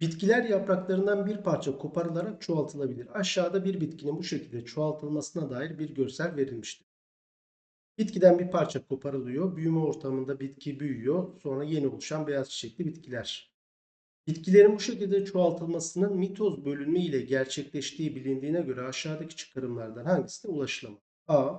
Bitkiler yapraklarından bir parça koparılarak çoğaltılabilir. Aşağıda bir bitkinin bu şekilde çoğaltılmasına dair bir görsel verilmiştir. Bitkiden bir parça koparılıyor. Büyüme ortamında bitki büyüyor. Sonra yeni oluşan beyaz çiçekli bitkiler. Bitkilerin bu şekilde çoğaltılmasının mitoz bölünme ile gerçekleştiği bilindiğine göre aşağıdaki çıkarımlardan hangisine ulaşılamaz? A.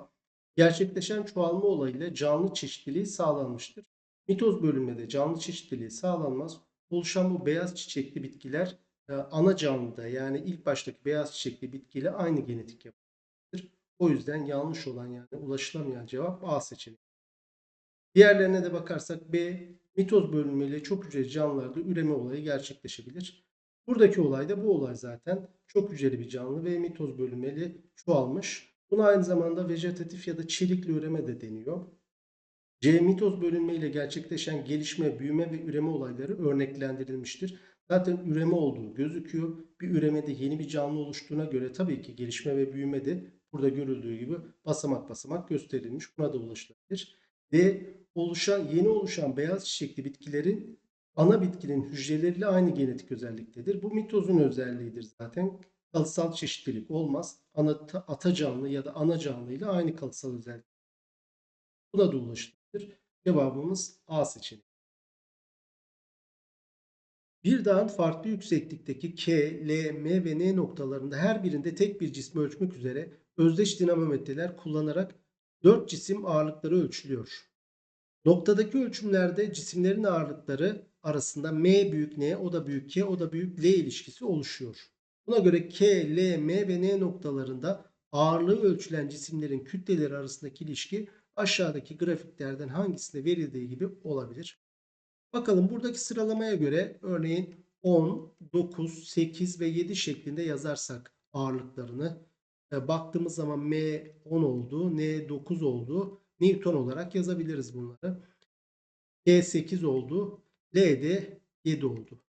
Gerçekleşen çoğalma olayıyla canlı çeşitliliği sağlanmıştır. Mitoz bölünmede canlı çeşitliliği sağlanmaz. Oluşan bu beyaz çiçekli bitkiler e, ana canlıda yani ilk baştaki beyaz çiçekli bitkiyle aynı genetik yapıdadır. O yüzden yanlış olan yani ulaşılamayan cevap A seçeneği. Diğerlerine de bakarsak B mitoz bölünmeyle çok hücreli canlılarda üreme olayı gerçekleşebilir. Buradaki olay da bu olay zaten. Çok hücreli bir canlı ve mitoz bölünmeli çoğalmış. Buna aynı zamanda vejetatif ya da çelikli üreme de deniyor. C mitoz bölünme ile gerçekleşen gelişme, büyüme ve üreme olayları örneklendirilmiştir. Zaten üreme olduğu gözüküyor. Bir üremede yeni bir canlı oluştuğuna göre tabii ki gelişme ve büyüme de burada görüldüğü gibi basamak basamak gösterilmiş. Buna da ulaşılabilir. D oluşan yeni oluşan beyaz çiçekli bitkilerin ana bitkinin hücreleriyle aynı genetik özelliktedir. Bu mitozun özelliğidir zaten. Kalıtsal çeşitlilik olmaz. Ana, ata canlı ya da ana canlı ile aynı kalıtsal özellik. Buna da ulaşılabilir. Cevabımız A seçeneği. Bir dağın farklı yükseklikteki K, L, M ve N noktalarında her birinde tek bir cismi ölçmek üzere özdeş dinamometreler kullanarak 4 cisim ağırlıkları ölçülüyor. Noktadaki ölçümlerde cisimlerin ağırlıkları arasında M büyük N, o da büyük K, o da büyük L ilişkisi oluşuyor. Buna göre K, L, M ve N noktalarında ağırlığı ölçülen cisimlerin kütleleri arasındaki ilişki aşağıdaki grafiklerden hangisinde verildiği gibi olabilir. Bakalım buradaki sıralamaya göre örneğin 10, 9, 8 ve 7 şeklinde yazarsak ağırlıklarını e, baktığımız zaman M 10 oldu, N 9 oldu. Newton olarak yazabiliriz bunları. G 8 oldu, L de 7 oldu.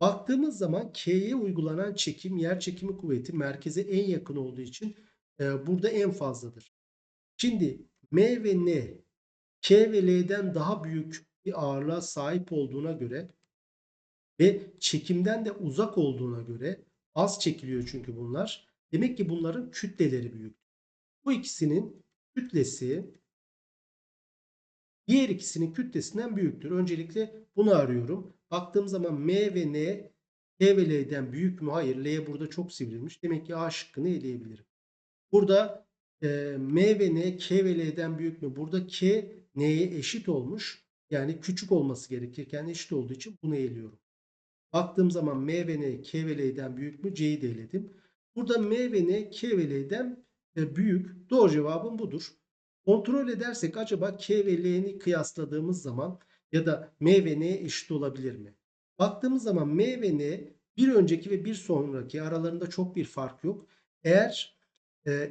Baktığımız zaman K'ye uygulanan çekim yer çekimi kuvveti merkeze en yakın olduğu için e, burada en fazladır. Şimdi M ve N K ve L'den daha büyük bir ağırlığa sahip olduğuna göre ve çekimden de uzak olduğuna göre az çekiliyor çünkü bunlar. Demek ki bunların kütleleri büyük. Bu ikisinin kütlesi diğer ikisinin kütlesinden büyüktür. Öncelikle bunu arıyorum. Baktığım zaman M ve N K ve L'den büyük mü? Hayır. L burada çok sivrilmiş. Demek ki A şıkkını eleyebilirim. Burada e, M ve N K ve L'den büyük mü? Burada K N'ye eşit olmuş. Yani küçük olması gerekirken eşit olduğu için bunu eliyorum. Baktığım zaman M ve N K ve L'den büyük mü? C'yi de eledim. Burada M ve N K ve L'den e, büyük. Doğru cevabım budur. Kontrol edersek acaba K ve L'ni kıyasladığımız zaman ya da M ve N eşit olabilir mi? Baktığımız zaman M ve N bir önceki ve bir sonraki aralarında çok bir fark yok. Eğer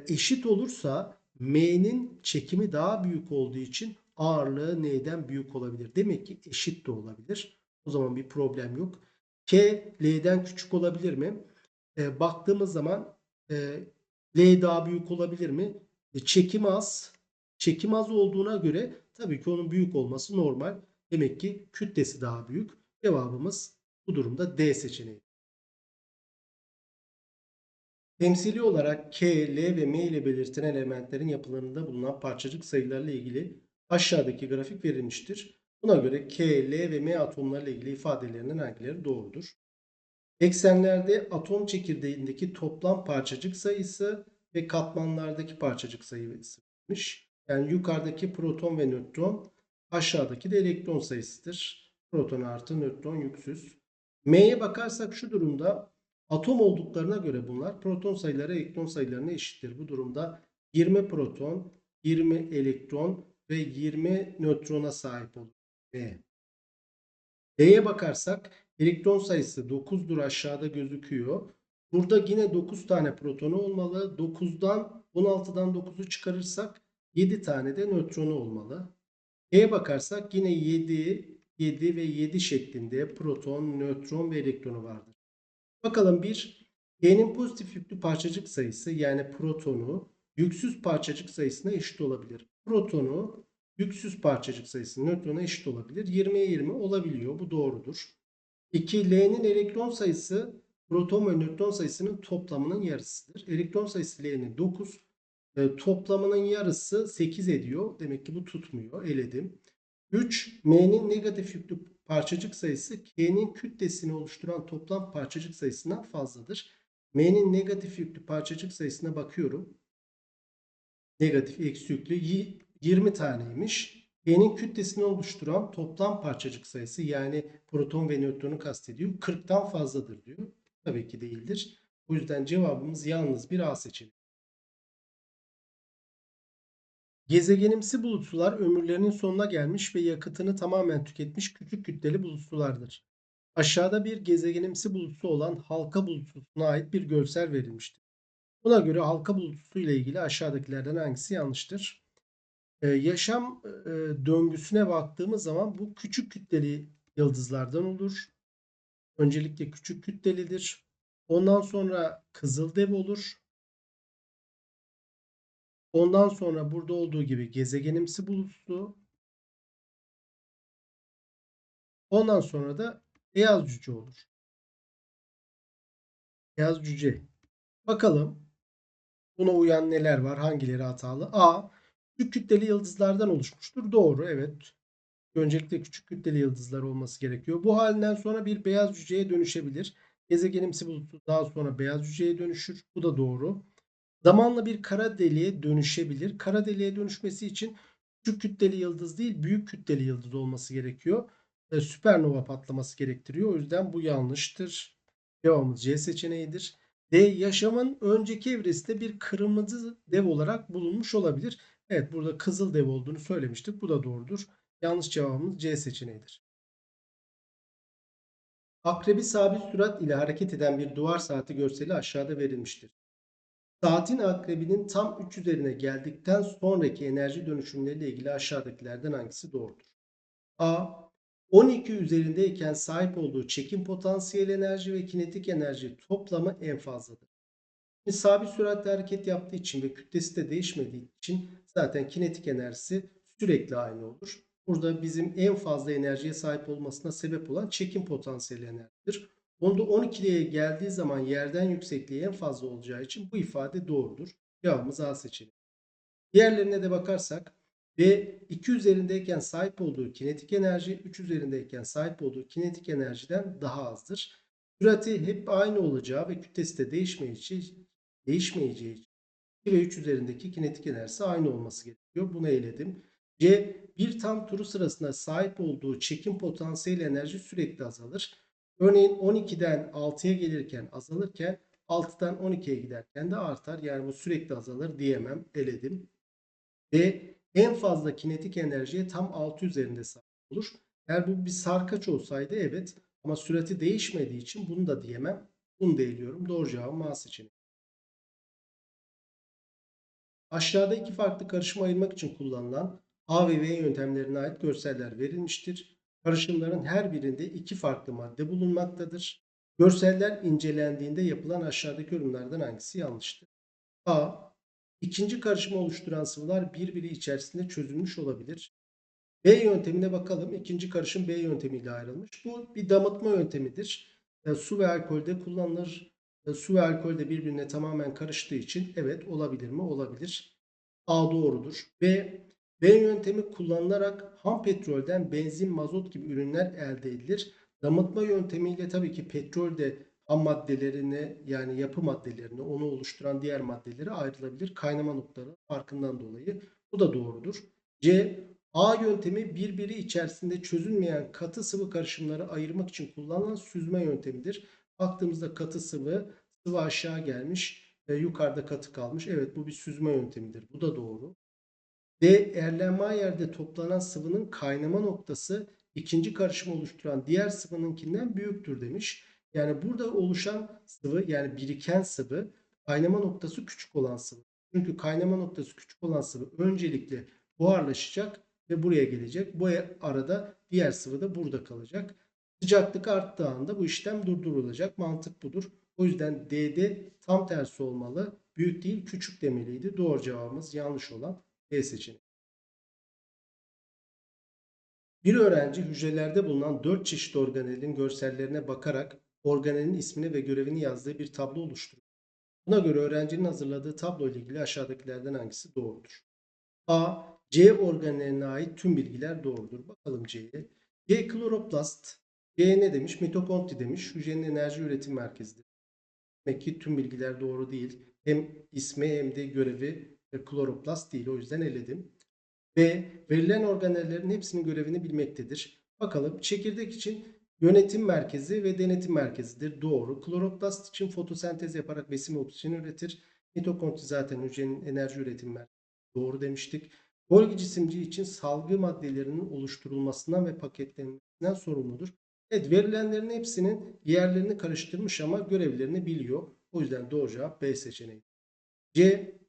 eşit olursa M'nin çekimi daha büyük olduğu için ağırlığı N'den büyük olabilir. Demek ki eşit de olabilir. O zaman bir problem yok. K L'den küçük olabilir mi? E, baktığımız zaman e, L daha büyük olabilir mi? E, çekim az. Çekim az olduğuna göre tabii ki onun büyük olması normal. Demek ki kütlesi daha büyük. Cevabımız bu durumda D seçeneği. Temsili olarak K, L ve M ile belirtilen elementlerin yapılarında bulunan parçacık sayılarla ilgili aşağıdaki grafik verilmiştir. Buna göre K, L ve M atomlarla ilgili ifadelerinin hangileri doğrudur? Eksenlerde atom çekirdeğindeki toplam parçacık sayısı ve katmanlardaki parçacık sayısı verilmiş. Yani yukarıdaki proton ve nötron, aşağıdaki de elektron sayısıdır. Proton artı nötron yüksüz. M'ye bakarsak şu durumda atom olduklarına göre bunlar proton sayıları elektron sayılarına eşittir. Bu durumda 20 proton, 20 elektron ve 20 nötrona sahip olur. M. D'ye bakarsak elektron sayısı 9'dur aşağıda gözüküyor. Burada yine 9 tane protonu olmalı. 9'dan 16'dan 9'u çıkarırsak 7 tane de nötronu olmalı. E'ye bakarsak yine 7, 7 ve 7 şeklinde proton, nötron ve elektronu vardır. Bakalım bir E'nin pozitif yüklü parçacık sayısı yani protonu yüksüz parçacık sayısına eşit olabilir. Protonu yüksüz parçacık sayısı nötrona eşit olabilir. 20'ye 20 olabiliyor. Bu doğrudur. 2. L'nin elektron sayısı proton ve nötron sayısının toplamının yarısıdır. Elektron sayısı L'nin 9. E, toplamının yarısı 8 ediyor. Demek ki bu tutmuyor. Eledim. 3. M'nin negatif yüklü parçacık sayısı K'nin kütlesini oluşturan toplam parçacık sayısından fazladır. M'nin negatif yüklü parçacık sayısına bakıyorum. Negatif eksi yüklü 20 taneymiş. K'nin kütlesini oluşturan toplam parçacık sayısı yani proton ve nötronu kastediyor. 40'tan fazladır diyor. Tabii ki değildir. O yüzden cevabımız yalnız bir A seçeneği. Gezegenimsi bulutsular ömürlerinin sonuna gelmiş ve yakıtını tamamen tüketmiş küçük kütleli bulutsulardır. Aşağıda bir gezegenimsi bulutsu olan halka bulutsusuna ait bir görsel verilmiştir. Buna göre halka bulutsusu ile ilgili aşağıdakilerden hangisi yanlıştır? Ee, yaşam e, döngüsüne baktığımız zaman bu küçük kütleli yıldızlardan olur. Öncelikle küçük kütlelidir. Ondan sonra kızıldev olur. Ondan sonra burada olduğu gibi gezegenimsi bulutsu. Ondan sonra da beyaz cüce olur. Beyaz cüce. Bakalım buna uyan neler var? Hangileri hatalı? A. Küçük kütleli yıldızlardan oluşmuştur. Doğru. Evet. Öncelikle küçük kütleli yıldızlar olması gerekiyor. Bu halinden sonra bir beyaz cüceye dönüşebilir. Gezegenimsi bulutu daha sonra beyaz cüceye dönüşür. Bu da doğru. Zamanla bir kara deliğe dönüşebilir. Kara deliğe dönüşmesi için küçük kütleli yıldız değil büyük kütleli yıldız olması gerekiyor. E, süpernova patlaması gerektiriyor. O yüzden bu yanlıştır. Cevabımız C seçeneğidir. D. Yaşamın önceki evresinde bir kırmızı dev olarak bulunmuş olabilir. Evet burada kızıl dev olduğunu söylemiştik. Bu da doğrudur. Yanlış cevabımız C seçeneğidir. Akrebi sabit sürat ile hareket eden bir duvar saati görseli aşağıda verilmiştir. Saatin akrebinin tam 3 üzerine geldikten sonraki enerji dönüşümleriyle ilgili aşağıdakilerden hangisi doğrudur? A. 12 üzerindeyken sahip olduğu çekim potansiyel enerji ve kinetik enerji toplamı en fazladır. Şimdi sabit süratle hareket yaptığı için ve kütlesi de değişmediği için zaten kinetik enerjisi sürekli aynı olur. Burada bizim en fazla enerjiye sahip olmasına sebep olan çekim potansiyeli enerjidir. Onda 12'liye geldiği zaman yerden yüksekliği en fazla olacağı için bu ifade doğrudur. Cevabımız A seçeneği. Diğerlerine de bakarsak ve 2 üzerindeyken sahip olduğu kinetik enerji 3 üzerindeyken sahip olduğu kinetik enerjiden daha azdır. Sürati hep aynı olacağı ve kütlesi de değişmeyeceği, değişmeyeceği için 2 ve 3 üzerindeki kinetik enerjisi aynı olması gerekiyor. Bunu eledim. C. Bir tam turu sırasında sahip olduğu çekim potansiyel enerji sürekli azalır. Örneğin 12'den 6'ya gelirken azalırken 6'dan 12'ye giderken de artar. Yani bu sürekli azalır diyemem. Eledim. Ve en fazla kinetik enerjiye tam 6 üzerinde sahip olur. Eğer bu bir sarkaç olsaydı evet ama sürati değişmediği için bunu da diyemem. Bunu da eliyorum. Doğru cevabım A seçeneği. Aşağıda iki farklı karışımı ayırmak için kullanılan A ve V yöntemlerine ait görseller verilmiştir. Karışımların her birinde iki farklı madde bulunmaktadır. Görseller incelendiğinde yapılan aşağıdaki yorumlardan hangisi yanlıştır? A. İkinci karışımı oluşturan sıvılar birbiri içerisinde çözülmüş olabilir. B yöntemine bakalım. İkinci karışım B yöntemiyle ayrılmış. Bu bir damıtma yöntemidir. E, su ve alkolde kullanılır. E, su ve alkol de birbirine tamamen karıştığı için evet olabilir mi? Olabilir. A doğrudur. B B yöntemi kullanılarak ham petrolden benzin, mazot gibi ürünler elde edilir. Damıtma yöntemiyle tabii ki petrol de ham maddelerini yani yapı maddelerini onu oluşturan diğer maddeleri ayrılabilir. Kaynama noktaları farkından dolayı. Bu da doğrudur. C. A yöntemi birbiri içerisinde çözülmeyen katı sıvı karışımları ayırmak için kullanılan süzme yöntemidir. Baktığımızda katı sıvı, sıvı aşağı gelmiş, ve yukarıda katı kalmış. Evet bu bir süzme yöntemidir. Bu da doğru. D. Erlenmeyer'de toplanan sıvının kaynama noktası ikinci karışımı oluşturan diğer sıvınınkinden büyüktür demiş. Yani burada oluşan sıvı yani biriken sıvı kaynama noktası küçük olan sıvı. Çünkü kaynama noktası küçük olan sıvı öncelikle buharlaşacak ve buraya gelecek. Bu arada diğer sıvı da burada kalacak. Sıcaklık arttığı anda bu işlem durdurulacak. Mantık budur. O yüzden D'de tam tersi olmalı. Büyük değil küçük demeliydi. Doğru cevabımız yanlış olan B seçeneği. Bir öğrenci hücrelerde bulunan 4 çeşit organelin görsellerine bakarak organelin ismini ve görevini yazdığı bir tablo oluşturuyor. Buna göre öğrencinin hazırladığı tablo ile ilgili aşağıdakilerden hangisi doğrudur? A. C organeline ait tüm bilgiler doğrudur. Bakalım C'ye. C kloroplast. C ne demiş? Mitokondri demiş. Hücrenin enerji üretim merkezidir. Demek ki tüm bilgiler doğru değil. Hem ismi hem de görevi kloroplast değil. O yüzden eledim. B. Verilen organellerin hepsinin görevini bilmektedir. Bakalım çekirdek için yönetim merkezi ve denetim merkezidir. Doğru. Kloroplast için fotosentez yaparak besin oksijen üretir. Mitokondri zaten hücrenin enerji üretim merkezi. Doğru demiştik. Golgi cisimci için salgı maddelerinin oluşturulmasından ve paketlenmesinden sorumludur. Evet verilenlerin hepsinin yerlerini karıştırmış ama görevlerini biliyor. O yüzden doğru cevap B seçeneği. C.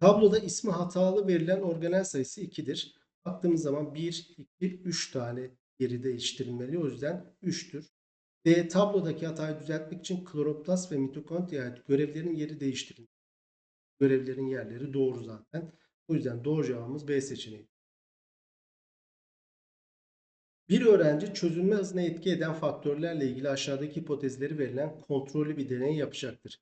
Tabloda ismi hatalı verilen organel sayısı 2'dir. Baktığımız zaman 1, 2, 3 tane yeri değiştirilmeli. O yüzden 3'tür. D. Tablodaki hatayı düzeltmek için kloroplast ve mitokondriye ait görevlerin yeri değiştirilmeli. Görevlerin yerleri doğru zaten. O yüzden doğru cevabımız B seçeneği. Bir öğrenci çözülme hızına etki eden faktörlerle ilgili aşağıdaki hipotezleri verilen kontrollü bir deney yapacaktır.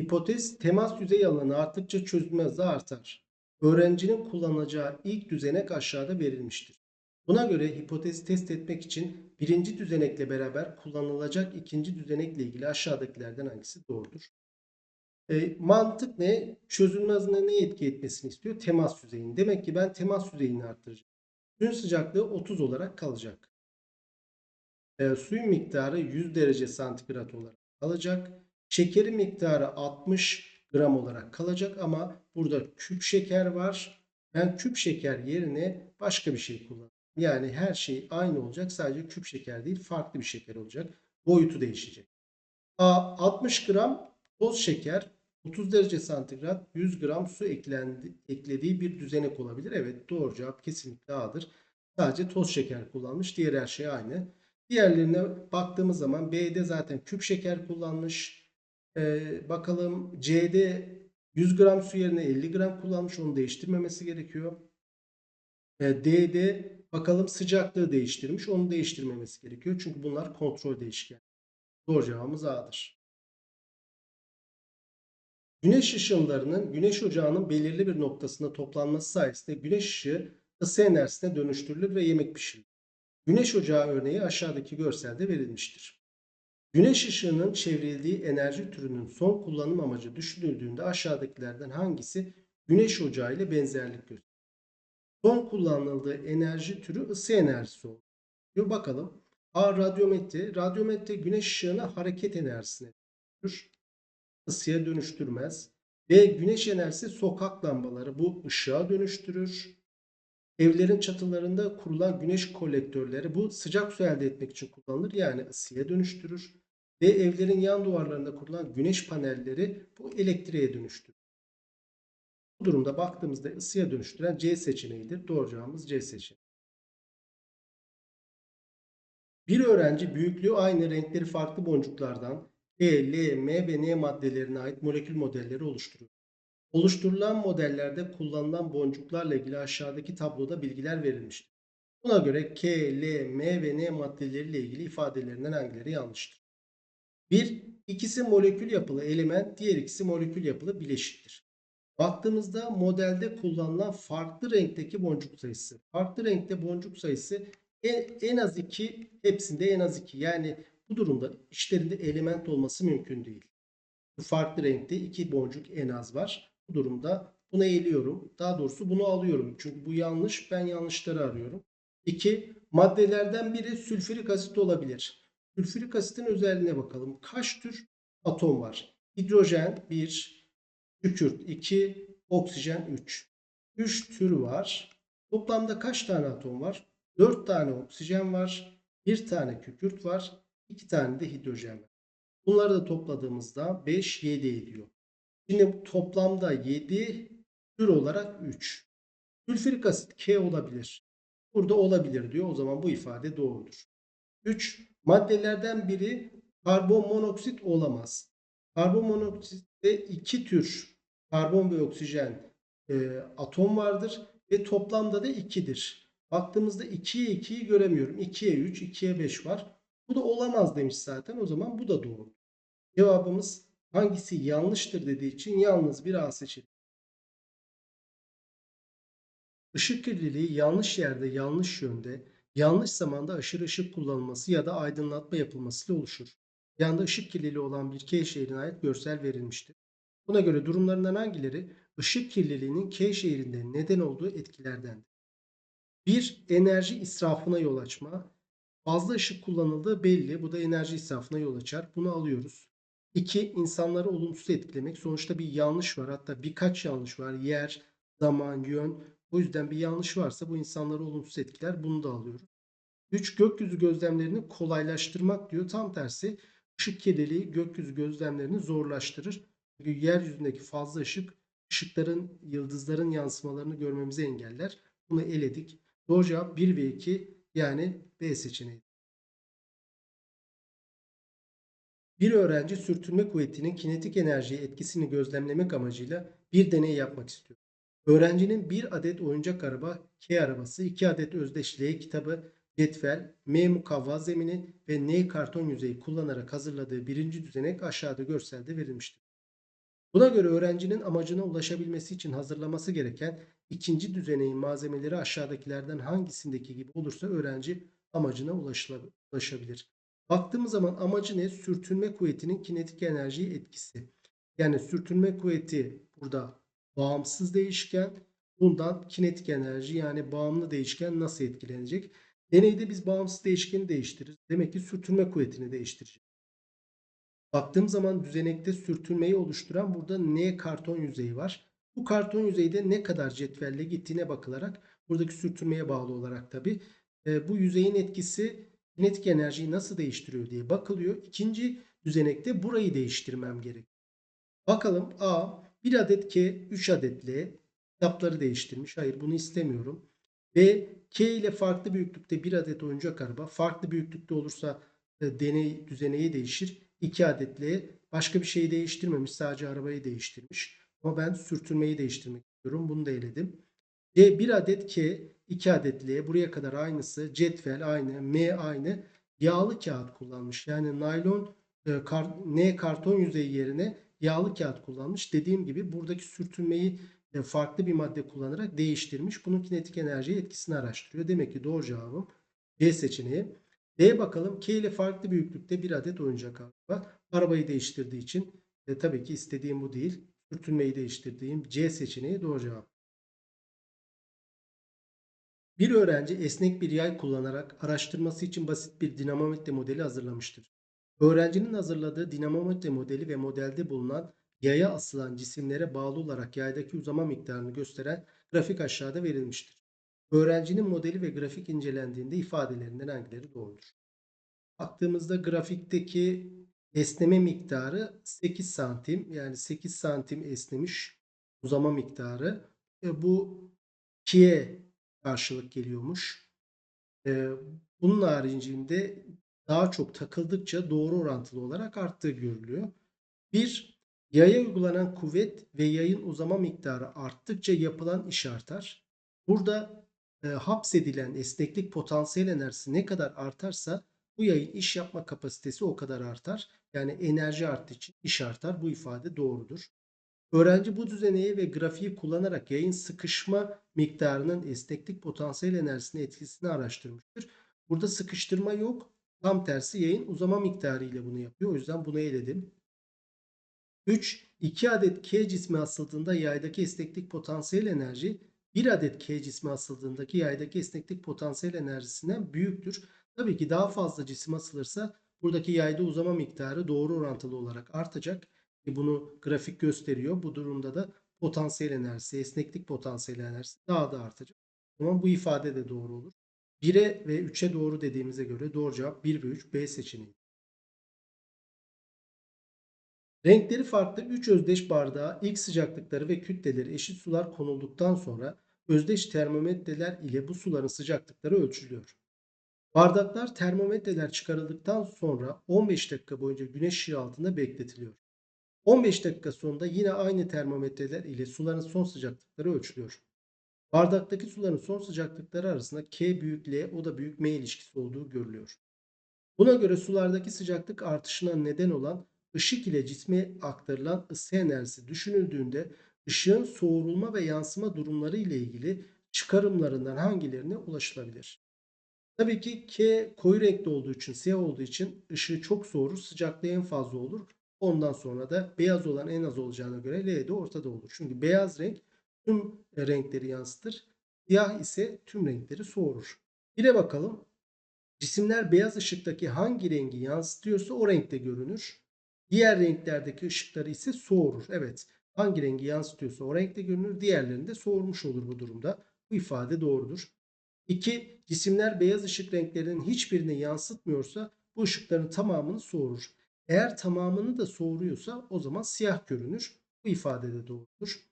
Hipotez temas yüzey alanı arttıkça çözülme hızı artar. Öğrencinin kullanacağı ilk düzenek aşağıda verilmiştir. Buna göre hipotezi test etmek için birinci düzenekle beraber kullanılacak ikinci düzenekle ilgili aşağıdakilerden hangisi doğrudur? E, mantık ne? Çözülme hızına ne etki etmesini istiyor? Temas yüzeyini. Demek ki ben temas yüzeyini arttıracağım. Suyun sıcaklığı 30 olarak kalacak. E, suyun miktarı 100 derece santigrat olarak kalacak. Şekerin miktarı 60 gram olarak kalacak ama burada küp şeker var. Ben küp şeker yerine başka bir şey kullanacağım. Yani her şey aynı olacak. Sadece küp şeker değil farklı bir şeker olacak. Boyutu değişecek. A, 60 gram toz şeker 30 derece santigrat 100 gram su eklendi, eklediği bir düzenek olabilir. Evet doğru cevap kesinlikle A'dır. Sadece toz şeker kullanmış. Diğer her şey aynı. Diğerlerine baktığımız zaman B'de zaten küp şeker kullanmış. Ee, bakalım C'de 100 gram su yerine 50 gram kullanmış. Onu değiştirmemesi gerekiyor. Ee, D'de bakalım sıcaklığı değiştirmiş. Onu değiştirmemesi gerekiyor. Çünkü bunlar kontrol değişken. Doğru cevabımız A'dır. Güneş ışınlarının güneş ocağının belirli bir noktasında toplanması sayesinde güneş ışığı ısı enerjisine dönüştürülür ve yemek pişirilir. Güneş ocağı örneği aşağıdaki görselde verilmiştir. Güneş ışığının çevrildiği enerji türünün son kullanım amacı düşünüldüğünde aşağıdakilerden hangisi güneş ocağı ile benzerlik gösterir? Son kullanıldığı enerji türü ısı enerjisi olur. Diyor bakalım. A. Radyometre. Radyometre güneş ışığını hareket enerjisine dönüştürür ısıya dönüştürmez. Ve güneş enerjisi sokak lambaları bu ışığa dönüştürür. Evlerin çatılarında kurulan güneş kolektörleri bu sıcak su elde etmek için kullanılır. Yani ısıya dönüştürür. Ve evlerin yan duvarlarında kurulan güneş panelleri bu elektriğe dönüştürür. Bu durumda baktığımızda ısıya dönüştüren C seçeneğidir. Doğru cevabımız C seçeneği. Bir öğrenci büyüklüğü aynı renkleri farklı boncuklardan E, L, M ve N maddelerine ait molekül modelleri oluşturuyor. Oluşturulan modellerde kullanılan boncuklarla ilgili aşağıdaki tabloda bilgiler verilmiştir. Buna göre K, L, M ve N maddeleriyle ilgili ifadelerinden hangileri yanlıştır? 1. İkisi molekül yapılı element, diğer ikisi molekül yapılı bileşiktir. Baktığımızda modelde kullanılan farklı renkteki boncuk sayısı. Farklı renkte boncuk sayısı en, en az 2, hepsinde en az 2. Yani bu durumda içlerinde element olması mümkün değil. Bu farklı renkte iki boncuk en az var. Bu durumda bunu eğiliyorum. Daha doğrusu bunu alıyorum. Çünkü bu yanlış. Ben yanlışları arıyorum. 2. Maddelerden biri sülfürik asit olabilir. Sülfürik asitin özelliğine bakalım. Kaç tür atom var? Hidrojen 1, kükürt 2, oksijen 3. 3 tür var. Toplamda kaç tane atom var? 4 tane oksijen var. 1 tane kükürt var. 2 tane de hidrojen var. Bunları da topladığımızda 5, 7 ediyor. Şimdi toplamda 7 tür olarak 3. Sülfürik asit K olabilir. Burada olabilir diyor. O zaman bu ifade doğrudur. 3. Maddelerden biri karbon monoksit olamaz. Karbon monoksitte iki tür karbon ve oksijen e, atom vardır ve toplamda da 2'dir. Baktığımızda 2'ye 2'yi göremiyorum. 2'ye 3, 2'ye 5 var. Bu da olamaz demiş zaten. O zaman bu da doğru. Cevabımız hangisi yanlıştır dediği için yalnız bir A seçelim. Işık kirliliği yanlış yerde, yanlış yönde, yanlış zamanda aşırı ışık kullanılması ya da aydınlatma yapılmasıyla oluşur. Yanda ışık kirliliği olan bir K şehrine ait görsel verilmiştir. Buna göre durumlarından hangileri ışık kirliliğinin K şehrinde neden olduğu etkilerdendir? 1. Enerji israfına yol açma. Fazla ışık kullanıldığı belli. Bu da enerji israfına yol açar. Bunu alıyoruz. 2. İnsanları olumsuz etkilemek. Sonuçta bir yanlış var. Hatta birkaç yanlış var. Yer, zaman, yön. O yüzden bir yanlış varsa bu insanları olumsuz etkiler. Bunu da alıyoruz. 3. Gökyüzü gözlemlerini kolaylaştırmak diyor. Tam tersi ışık kirliliği gökyüzü gözlemlerini zorlaştırır. Çünkü yeryüzündeki fazla ışık ışıkların, yıldızların yansımalarını görmemizi engeller. Bunu eledik. Doğru cevap 1 ve 2 yani B seçeneği. Bir öğrenci sürtünme kuvvetinin kinetik enerjiye etkisini gözlemlemek amacıyla bir deney yapmak istiyor. Öğrencinin bir adet oyuncak araba, K arabası, iki adet özdeş kitabı, cetvel, M mukavva zemini ve N karton yüzeyi kullanarak hazırladığı birinci düzenek aşağıda görselde verilmiştir. Buna göre öğrencinin amacına ulaşabilmesi için hazırlaması gereken ikinci düzeneğin malzemeleri aşağıdakilerden hangisindeki gibi olursa öğrenci amacına ulaşabilir. Baktığımız zaman amacı ne? Sürtünme kuvvetinin kinetik enerjiye etkisi. Yani sürtünme kuvveti burada bağımsız değişken. Bundan kinetik enerji yani bağımlı değişken nasıl etkilenecek? Deneyde biz bağımsız değişkeni değiştiririz. Demek ki sürtünme kuvvetini değiştireceğiz. Baktığım zaman düzenekte sürtünmeyi oluşturan burada N karton yüzeyi var. Bu karton yüzeyde ne kadar cetvelle gittiğine bakılarak buradaki sürtünmeye bağlı olarak tabi e, bu yüzeyin etkisi kinetik enerjiyi nasıl değiştiriyor diye bakılıyor. İkinci düzenekte burayı değiştirmem gerek. Bakalım A 1 adet K 3 adet L kitapları değiştirmiş. Hayır bunu istemiyorum. B K ile farklı büyüklükte bir adet oyuncak araba. Farklı büyüklükte olursa e, deney düzeneği değişir. 2 adet L başka bir şeyi değiştirmemiş. Sadece arabayı değiştirmiş. Ama ben sürtünmeyi değiştirmek istiyorum. Bunu da eledim. C 1 adet K, 2 adet. Buraya kadar aynısı. Cetvel aynı. M aynı. Yağlı kağıt kullanmış. Yani naylon e, kar, N karton yüzeyi yerine yağlı kağıt kullanmış. Dediğim gibi buradaki sürtünmeyi e, farklı bir madde kullanarak değiştirmiş. Bunun kinetik enerji etkisini araştırıyor. Demek ki doğru cevabım C seçeneği. D bakalım. K ile farklı büyüklükte bir adet oyuncak araba. Arabayı değiştirdiği için e, tabii ki istediğim bu değil. Sürtünmeyi değiştirdiğim C seçeneği doğru cevap. Bir öğrenci esnek bir yay kullanarak araştırması için basit bir dinamometre modeli hazırlamıştır. Öğrencinin hazırladığı dinamometre modeli ve modelde bulunan yaya asılan cisimlere bağlı olarak yaydaki uzama miktarını gösteren grafik aşağıda verilmiştir. Öğrencinin modeli ve grafik incelendiğinde ifadelerinden hangileri doğrudur? Baktığımızda grafikteki esneme miktarı 8 santim. Yani 8 santim esnemiş uzama miktarı. E, bu 2'ye karşılık geliyormuş. Bunun haricinde daha çok takıldıkça doğru orantılı olarak arttığı görülüyor. Bir, yaya uygulanan kuvvet ve yayın uzama miktarı arttıkça yapılan iş artar. Burada e, hapsedilen esneklik potansiyel enerjisi ne kadar artarsa bu yayın iş yapma kapasitesi o kadar artar. Yani enerji arttığı için iş artar. Bu ifade doğrudur. Öğrenci bu düzeneyi ve grafiği kullanarak yayın sıkışma miktarının esneklik potansiyel enerjisine etkisini araştırmıştır. Burada sıkıştırma yok. Tam tersi yayın uzama miktarı ile bunu yapıyor. O yüzden bunu eledim. 3. 2 adet K cismi asıldığında yaydaki esneklik potansiyel enerji 1 adet K cismi asıldığındaki yaydaki esneklik potansiyel enerjisinden büyüktür. Tabii ki daha fazla cisim asılırsa buradaki yayda uzama miktarı doğru orantılı olarak artacak. Bunu grafik gösteriyor. Bu durumda da potansiyel enerjisi, esneklik potansiyel enerjisi daha da artacak. O zaman bu ifade de doğru olur. 1'e ve 3'e doğru dediğimize göre doğru cevap 1 ve 3 B seçeneği. Renkleri farklı 3 özdeş bardağa ilk sıcaklıkları ve kütleleri eşit sular konulduktan sonra özdeş termometreler ile bu suların sıcaklıkları ölçülüyor. Bardaklar termometreler çıkarıldıktan sonra 15 dakika boyunca güneş ışığı altında bekletiliyor. 15 dakika sonunda yine aynı termometreler ile suların son sıcaklıkları ölçülüyor. Bardaktaki suların son sıcaklıkları arasında K büyük L o da büyük M ilişkisi olduğu görülüyor. Buna göre sulardaki sıcaklık artışına neden olan ışık ile cisme aktarılan ısı enerjisi düşünüldüğünde ışığın soğurulma ve yansıma durumları ile ilgili çıkarımlarından hangilerine ulaşılabilir? Tabii ki K koyu renkli olduğu için, siyah olduğu için ışığı çok soğurur, sıcaklığı en fazla olur. Ondan sonra da beyaz olan en az olacağına göre L de ortada olur. Çünkü beyaz renk tüm renkleri yansıtır. Siyah ise tüm renkleri soğurur. Bir de bakalım. Cisimler beyaz ışıktaki hangi rengi yansıtıyorsa o renkte görünür. Diğer renklerdeki ışıkları ise soğurur. Evet. Hangi rengi yansıtıyorsa o renkte görünür. Diğerlerinde soğurmuş olur bu durumda. Bu ifade doğrudur. 2. Cisimler beyaz ışık renklerinin hiçbirini yansıtmıyorsa bu ışıkların tamamını soğurur. Eğer tamamını da soğuruyorsa o zaman siyah görünür. Bu ifade de doğrudur.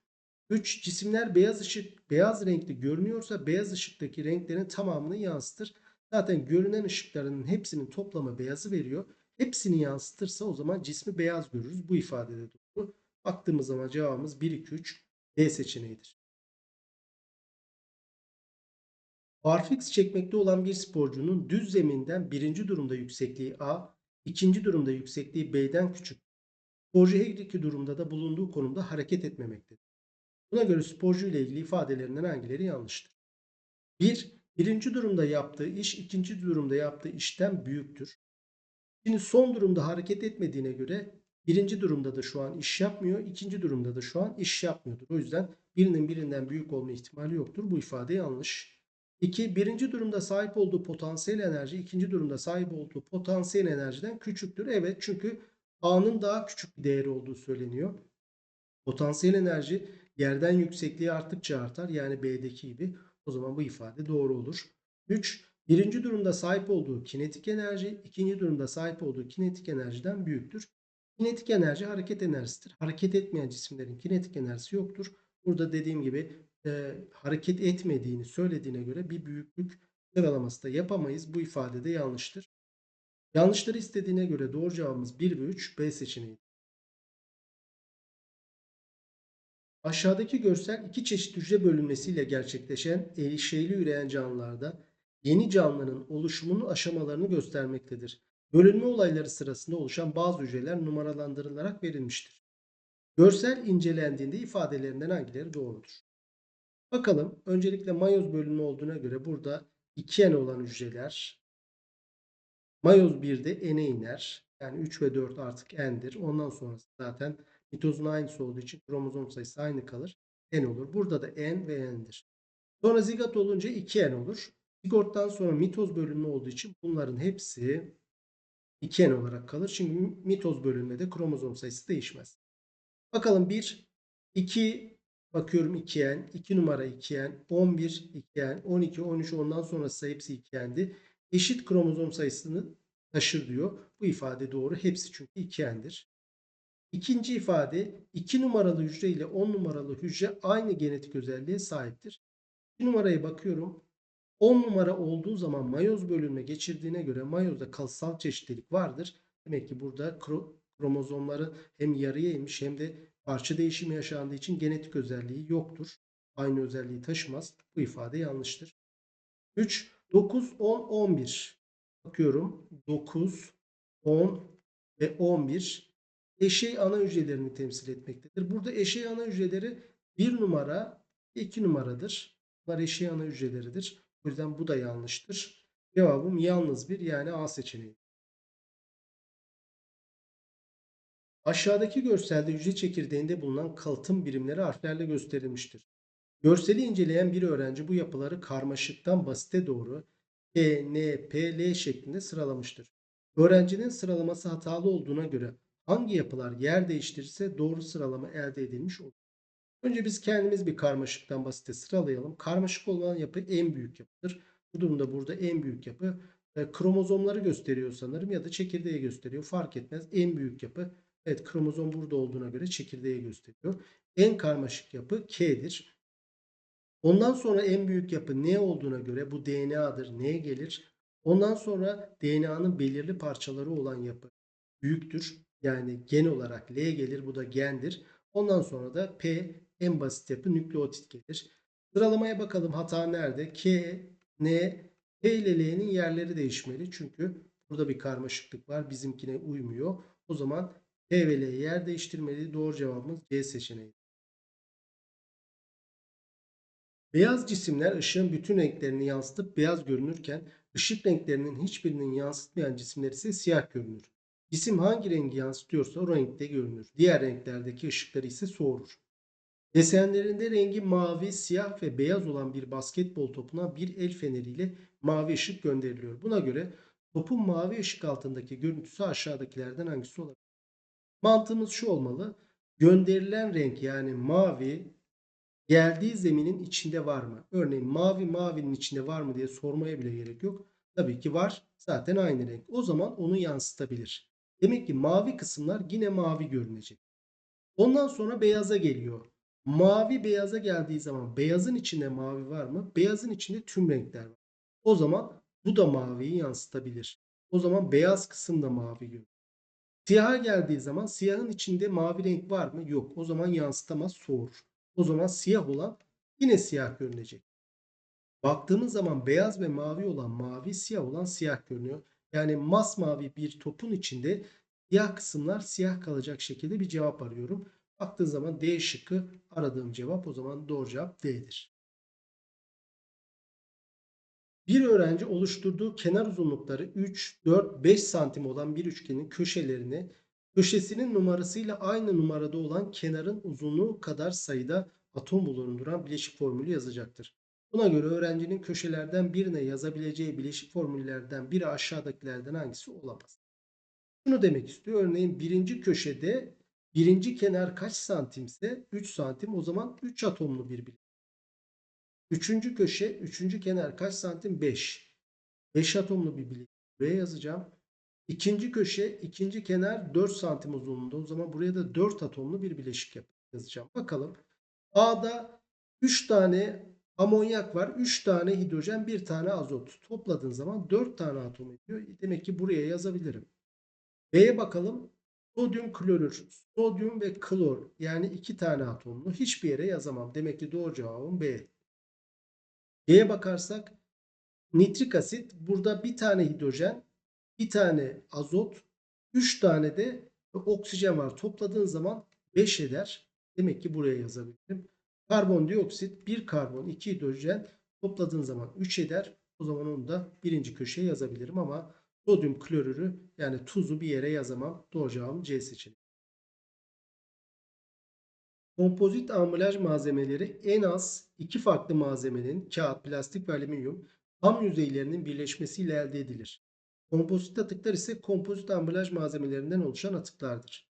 3. Cisimler beyaz ışık beyaz renkli görünüyorsa beyaz ışıktaki renklerin tamamını yansıtır. Zaten görünen ışıklarının hepsinin toplamı beyazı veriyor. Hepsini yansıtırsa o zaman cismi beyaz görürüz. Bu ifade de doğru. Baktığımız zaman cevabımız 1 2 3 D seçeneğidir. Barfix çekmekte olan bir sporcunun düz zeminden birinci durumda yüksekliği A, ikinci durumda yüksekliği B'den küçük. Sporcu her iki durumda da bulunduğu konumda hareket etmemektedir. Buna göre sporcu ile ilgili ifadelerinden hangileri yanlıştır? 1. Birinci durumda yaptığı iş ikinci durumda yaptığı işten büyüktür. Şimdi son durumda hareket etmediğine göre birinci durumda da şu an iş yapmıyor, ikinci durumda da şu an iş yapmıyordur. O yüzden birinin birinden büyük olma ihtimali yoktur. Bu ifade yanlış. 2. Birinci durumda sahip olduğu potansiyel enerji ikinci durumda sahip olduğu potansiyel enerjiden küçüktür. Evet çünkü A'nın daha küçük bir değeri olduğu söyleniyor. Potansiyel enerji yerden yüksekliği arttıkça artar. Yani B'deki gibi. O zaman bu ifade doğru olur. 3. Birinci durumda sahip olduğu kinetik enerji ikinci durumda sahip olduğu kinetik enerjiden büyüktür. Kinetik enerji hareket enerjisidir. Hareket etmeyen cisimlerin kinetik enerjisi yoktur. Burada dediğim gibi e, hareket etmediğini söylediğine göre bir büyüklük sıralaması da yapamayız. Bu ifade de yanlıştır. Yanlışları istediğine göre doğru cevabımız 1 ve 3 B seçeneği. Aşağıdaki görsel iki çeşit hücre bölünmesiyle gerçekleşen erişeğli üreyen canlılarda yeni canlının oluşumunun aşamalarını göstermektedir. Bölünme olayları sırasında oluşan bazı hücreler numaralandırılarak verilmiştir. Görsel incelendiğinde ifadelerinden hangileri doğrudur? Bakalım öncelikle mayoz bölünme olduğuna göre burada 2N olan hücreler mayoz 1'de N'e iner. Yani 3 ve 4 artık N'dir. Ondan sonrası zaten mitozun aynısı olduğu için kromozom sayısı aynı kalır. N olur. Burada da N ve N'dir. Sonra zigot olunca 2N olur. Zigottan sonra mitoz bölünme olduğu için bunların hepsi 2N olarak kalır. Çünkü mitoz bölünmede kromozom sayısı değişmez. Bakalım 1, 2, bakıyorum 2N, 2 numara 2N, 11 2N, 12, 13 ondan sonrası hepsi 2N'di. Eşit kromozom sayısını taşır diyor. Bu ifade doğru. Hepsi çünkü 2N'dir. İkinci ifade 2 numaralı hücre ile 10 numaralı hücre aynı genetik özelliğe sahiptir. 2 numaraya bakıyorum. 10 numara olduğu zaman mayoz bölünme geçirdiğine göre mayozda kalıtsal çeşitlilik vardır. Demek ki burada kromozomları hem yarıya inmiş hem de parça değişimi yaşandığı için genetik özelliği yoktur. Aynı özelliği taşımaz. Bu ifade yanlıştır. 3, 9, 10, 11. Bakıyorum. 9, 10 ve 11 eşey ana hücrelerini temsil etmektedir. Burada eşey ana hücreleri 1 numara, 2 numaradır. Bunlar eşey ana hücreleridir. O yüzden bu da yanlıştır. Cevabım yalnız bir yani A seçeneği. Aşağıdaki görselde hücre çekirdeğinde bulunan kalıtım birimleri harflerle gösterilmiştir. Görseli inceleyen bir öğrenci bu yapıları karmaşıktan basite doğru E, N, P, L şeklinde sıralamıştır. Öğrencinin sıralaması hatalı olduğuna göre hangi yapılar yer değiştirirse doğru sıralama elde edilmiş olur. Önce biz kendimiz bir karmaşıktan basite sıralayalım. Karmaşık olan yapı en büyük yapıdır. Bu durumda burada en büyük yapı e, kromozomları gösteriyor sanırım ya da çekirdeği gösteriyor. Fark etmez. En büyük yapı evet kromozom burada olduğuna göre çekirdeği gösteriyor. En karmaşık yapı K'dir. Ondan sonra en büyük yapı ne olduğuna göre bu DNA'dır. N'ye gelir. Ondan sonra DNA'nın belirli parçaları olan yapı büyüktür. Yani gen olarak L gelir. Bu da gendir. Ondan sonra da P en basit yapı nükleotit gelir. Sıralamaya bakalım hata nerede? K, N, P ile L'nin yerleri değişmeli. Çünkü burada bir karmaşıklık var. Bizimkine uymuyor. O zaman L yer değiştirmeli. Doğru cevabımız C seçeneği. Beyaz cisimler ışığın bütün renklerini yansıtıp beyaz görünürken ışık renklerinin hiçbirinin yansıtmayan cisimler ise siyah görünür. Cisim hangi rengi yansıtıyorsa o renkte görünür. Diğer renklerdeki ışıkları ise soğurur. Desenlerinde rengi mavi, siyah ve beyaz olan bir basketbol topuna bir el feneriyle mavi ışık gönderiliyor. Buna göre topun mavi ışık altındaki görüntüsü aşağıdakilerden hangisi olabilir? Mantığımız şu olmalı. Gönderilen renk yani mavi geldiği zeminin içinde var mı? Örneğin mavi mavinin içinde var mı diye sormaya bile gerek yok. Tabii ki var. Zaten aynı renk. O zaman onu yansıtabilir. Demek ki mavi kısımlar yine mavi görünecek. Ondan sonra beyaza geliyor. Mavi beyaza geldiği zaman beyazın içinde mavi var mı? Beyazın içinde tüm renkler var. O zaman bu da maviyi yansıtabilir. O zaman beyaz kısım da mavi görünür. Siyaha geldiği zaman siyahın içinde mavi renk var mı? Yok. O zaman yansıtamaz soğur. O zaman siyah olan yine siyah görünecek. Baktığımız zaman beyaz ve mavi olan mavi, siyah olan siyah görünüyor. Yani masmavi bir topun içinde siyah kısımlar siyah kalacak şekilde bir cevap arıyorum. Baktığın zaman D şıkkı aradığım cevap o zaman doğru cevap D'dir. Bir öğrenci oluşturduğu kenar uzunlukları 3, 4, 5 santim olan bir üçgenin köşelerini köşesinin numarasıyla aynı numarada olan kenarın uzunluğu kadar sayıda atom bulunduran bileşik formülü yazacaktır. Buna göre öğrencinin köşelerden birine yazabileceği bileşik formüllerden biri aşağıdakilerden hangisi olamaz? Şunu demek istiyor. Örneğin birinci köşede birinci kenar kaç santimse 3 santim o zaman 3 atomlu bir bileşik. Üçüncü köşe, üçüncü kenar kaç santim? 5. 5 atomlu bir bileşik. Buraya yazacağım. İkinci köşe, ikinci kenar 4 santim uzunluğunda. O zaman buraya da 4 atomlu bir bileşik yazacağım. Bakalım. A'da 3 tane amonyak var. 3 tane hidrojen, 1 tane azot. Topladığın zaman 4 tane atom ediyor. Demek ki buraya yazabilirim. B'ye bakalım. Sodyum klorür, sodyum ve klor yani 2 tane atomlu. Hiçbir yere yazamam. Demek ki doğru cevabım B. C'ye bakarsak nitrik asit burada bir tane hidrojen, bir tane azot, 3 tane de oksijen var. Topladığın zaman 5 eder. Demek ki buraya yazabilirim. Karbondioksit, 1 karbon, 2 hidrojen topladığın zaman 3 eder. O zaman onu da birinci köşeye yazabilirim ama sodyum klorürü yani tuzu bir yere yazamam. Doğru cevabım C seçeneği. Kompozit ambalaj malzemeleri en az iki farklı malzemenin kağıt, plastik ve alüminyum ham yüzeylerinin birleşmesiyle elde edilir. Kompozit atıklar ise kompozit ambalaj malzemelerinden oluşan atıklardır.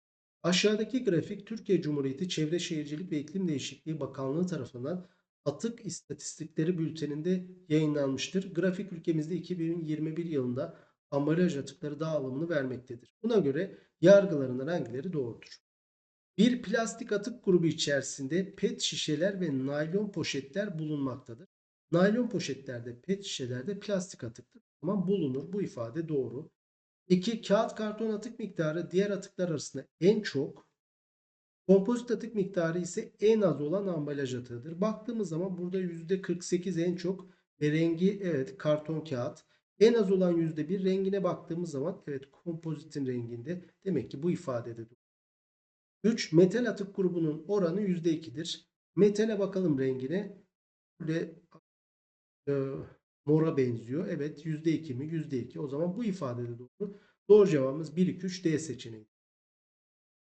Aşağıdaki grafik Türkiye Cumhuriyeti Çevre Şehircilik ve İklim Değişikliği Bakanlığı tarafından atık istatistikleri bülteninde yayınlanmıştır. Grafik ülkemizde 2021 yılında ambalaj atıkları dağılımını vermektedir. Buna göre yargılarından hangileri doğrudur? Bir plastik atık grubu içerisinde pet şişeler ve naylon poşetler bulunmaktadır. Naylon poşetlerde, pet şişelerde plastik atıktır. Ama bulunur. Bu ifade doğru. 2. Kağıt karton atık miktarı diğer atıklar arasında en çok. Kompozit atık miktarı ise en az olan ambalaj atığıdır. Baktığımız zaman burada %48 en çok ve rengi evet karton kağıt. En az olan %1 rengine baktığımız zaman evet kompozitin renginde. Demek ki bu ifadede doğru. 3. Metal atık grubunun oranı %2'dir. Metale bakalım rengine. Böyle e, mora benziyor. Evet %2 mi? %2. O zaman bu ifadede doğru. Doğru cevabımız 1, 2, 3 D seçeneği.